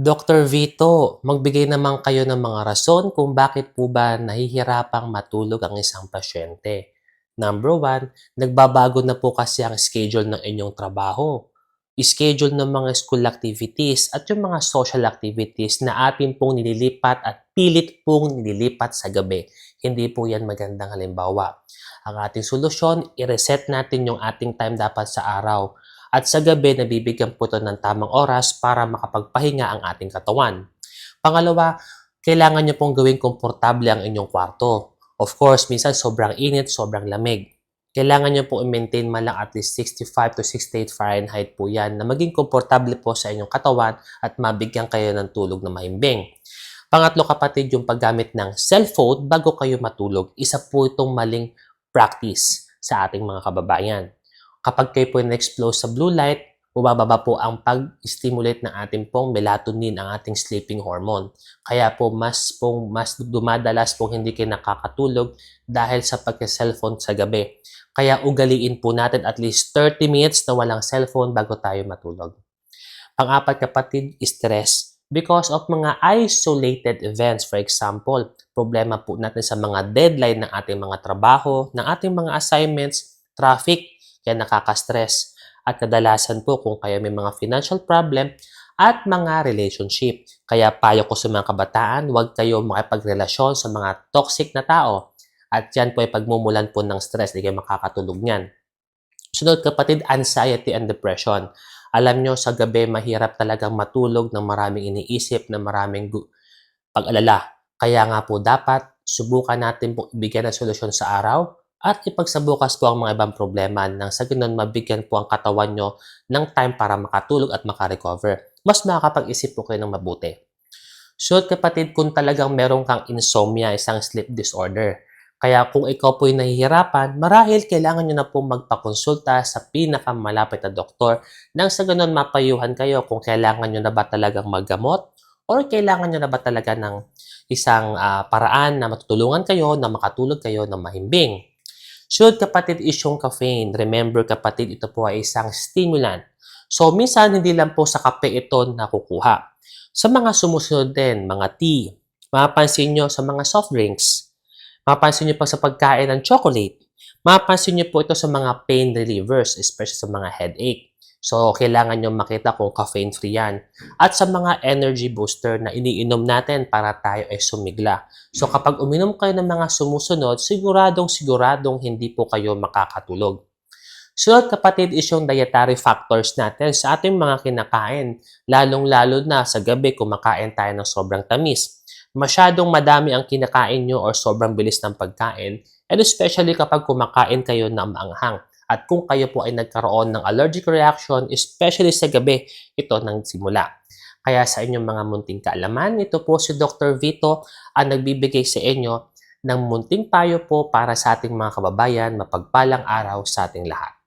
Dr. Vito, magbigay naman kayo ng mga rason kung bakit po ba nahihirapang matulog ang isang pasyente. Number one, nagbabago na po kasi ang schedule ng inyong trabaho. Schedule ng mga school activities at yung mga social activities na atin pong nililipat at pilit pong nililipat sa gabi. Hindi po yan magandang halimbawa. Ang ating solusyon, i-reset natin yung ating time dapat sa araw at sa gabi nabibigyan po ito ng tamang oras para makapagpahinga ang ating katawan. Pangalawa, kailangan nyo pong gawing komportable ang inyong kwarto. Of course, minsan sobrang init, sobrang lamig. Kailangan nyo po i-maintain man lang at least 65 to 68 Fahrenheit po yan na maging komportable po sa inyong katawan at mabigyan kayo ng tulog na mahimbing. Pangatlo kapatid, yung paggamit ng cellphone bago kayo matulog. Isa po itong maling practice sa ating mga kababayan kapag kayo po na-expose sa blue light, bumababa po ang pag-stimulate ng ating pong melatonin, ang ating sleeping hormone. Kaya po mas pong mas dumadalas pong hindi kayo nakakatulog dahil sa pagka-cellphone sa gabi. Kaya ugaliin po natin at least 30 minutes na walang cellphone bago tayo matulog. Pang-apat kapatid, stress. Because of mga isolated events, for example, problema po natin sa mga deadline ng ating mga trabaho, ng ating mga assignments, traffic, kaya nakaka-stress. At kadalasan po kung kayo may mga financial problem at mga relationship. Kaya payo ko sa mga kabataan, huwag kayo makipagrelasyon sa mga toxic na tao. At yan po ay pagmumulan po ng stress, di kayo makakatulog niyan. Sunod kapatid, anxiety and depression. Alam nyo, sa gabi, mahirap talagang matulog ng maraming iniisip, na maraming pag-alala. Kaya nga po dapat, subukan natin po ibigyan ng solusyon sa araw at ipagsabukas po ang mga ibang problema nang sa ganun mabigyan po ang katawan nyo ng time para makatulog at makarecover. Mas makakapag-isip po kayo ng mabuti. So kapatid, kung talagang meron kang insomnia, isang sleep disorder, kaya kung ikaw po'y nahihirapan, marahil kailangan nyo na po magpakonsulta sa pinakamalapit na doktor nang sa ganun mapayuhan kayo kung kailangan nyo na ba talagang maggamot or kailangan nyo na ba talaga ng isang ah, paraan na matutulungan kayo na makatulog kayo ng mahimbing. Should kapatid is yung caffeine. Remember kapatid, ito po ay isang stimulant. So minsan hindi lang po sa kape ito nakukuha. Sa mga sumusunod din, mga tea, mapapansin nyo sa mga soft drinks, Mapapansin nyo pa sa pagkain ng chocolate. Mapapansin nyo po ito sa mga pain relievers, especially sa mga headache. So, kailangan nyo makita kung caffeine-free yan. At sa mga energy booster na iniinom natin para tayo ay sumigla. So, kapag uminom kayo ng mga sumusunod, siguradong siguradong hindi po kayo makakatulog. Sunod kapatid is yung dietary factors natin sa ating mga kinakain. Lalong-lalo na sa gabi kumakain tayo ng sobrang tamis masyadong madami ang kinakain nyo or sobrang bilis ng pagkain, and especially kapag kumakain kayo ng maanghang. At kung kayo po ay nagkaroon ng allergic reaction, especially sa gabi, ito nang simula. Kaya sa inyong mga munting kaalaman, ito po si Dr. Vito ang nagbibigay sa inyo ng munting payo po para sa ating mga kababayan, mapagpalang araw sa ating lahat.